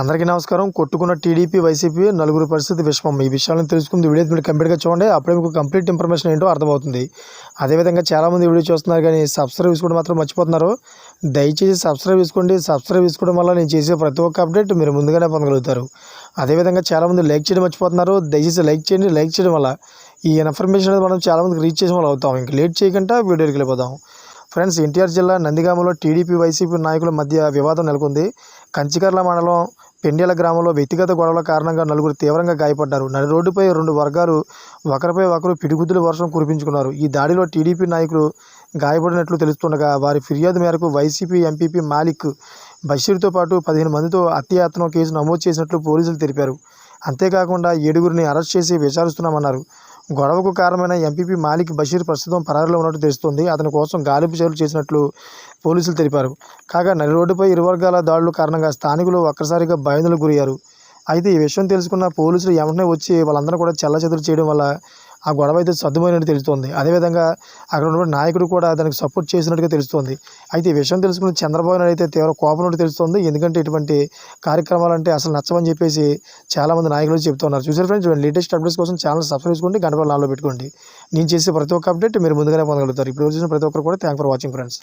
అందరికీ నమస్కారం. కొట్టుకున్న TDP YCP నలుగురు పరిస్థితి విషమం. ఈ విషయాలను తెలుసుకుంది వీడియో మీరు కంప్లీట్గా చూడండి. అప్పుడే మీకు కంప్లీట్ ఇన్ఫర్మేషన్ ఏంటో అర్థమవుతుంది. అదేవిధంగా చాలామంది వీడియో చూస్తున్నారు కానీ సబ్స్క్రైబ్ చేసుకోవడం మాత్రం మర్చిపోతున్నారు. దయచేసి సబ్స్క్రైబ్ చేసుకోండి. సబ్స్క్రైబ్ చేసుకోవడం వల్ల నేను చేసే ప్రతి ఒక్క అప్డేట్ మీరు ముందుగానే పొందగలుగుతారు. అదేవిధంగా చాలామంది లైక్ చేయడం మర్చిపోతున్నారు. దయచేసి లైక్ చేయండి. లైక్ చేయడం వల్ల ఈ ఇన్ఫర్మేషన్ అనేది మనం చాలామందికి రీచ్ చేసిన వాళ్ళు అవుతాం. ఇంక లేట్ చేయకుండా వీడియోకి వెళ్ళిపోదాం. ఫ్రెండ్స్ ఎన్టీఆర్ జిల్లా నందిగామలో టీడీపీ వైసీపీ నాయకుల మధ్య వివాదం నెలకొంది. కంచికర్ల మండలం పెండ్యాల గ్రామంలో వ్యక్తిగత గొడవల కారణంగా నలుగురు తీవ్రంగా గాయపడ్డారు. నడి రోడ్డుపై రెండు వర్గాలు ఒకరిపై ఒకరు పిడిగుద్దుల వర్షం కురిపించుకున్నారు. ఈ దాడిలో టీడీపీ నాయకులు గాయపడినట్లు తెలుస్తుండగా వారి ఫిర్యాదు మేరకు వైసీపీ ఎంపీపీ మాలిక్ బషీర్తో పాటు పదిహేను మందితో హత్యాయత్నం కేసు నమోదు చేసినట్లు పోలీసులు తెలిపారు. అంతేకాకుండా ఏడుగురిని అరెస్ట్ చేసి విచారిస్తున్నామన్నారు. గొడవకు కారణమైన ఎంపీపీ మాలిక్ బషీర్ ప్రస్తుతం పరారిలో ఉన్నట్టు తెలుస్తోంది. అతని కోసం గాలింపు చర్యలు చేసినట్లు పోలీసులు తెలిపారు. కాగా నడి రోడ్డుపై ఇరు వర్గాల దాడుల కారణంగా స్థానికులు ఒక్కసారిగా భయందులకు గురయ్యారు. అయితే ఈ విషయం తెలుసుకున్న పోలీసులు వెంటనే వచ్చి వాళ్ళందరూ కూడా చెల్లచెదురు చేయడం వల్ల ఆ గొడవ అయితే సర్దుమైనట్టు తెలుస్తోంది. అదేవిధంగా అక్కడ ఉన్నటువంటి నాయకుడు కూడా దానికి సపోర్ట్ చేసినట్టుగా తెలుస్తోంది. అయితే ఈ విషయం తెలుసుకున్న చంద్రబాబు నాయుడు అయితే తీవ్ర కోపం తెలుస్తోంది. ఎందుకంటే ఇటువంటి కార్యక్రమాలు అంటే అసలు నచ్చమని చెప్పేసి చాలామంది నాయకులు చెప్తున్నారు. చూసారు ఫ్రెండ్స్ లేటెస్ట్ అప్డేట్స్ కోసం ఛానల్ సబ్స్క్రైబ్ చేసుకోండి గంట నాలో పెట్టుకోండి నేను చేసే ప్రతి ఒక్క అప్డేట్ మీరు ముందుగానే పొందగలుగుతారు. ఇప్పుడు చూసిన ప్రతి ఒక్కరు కూడా థ్యాంక్ ఫర్ వాచింగ్ ఫ్రెండ్స్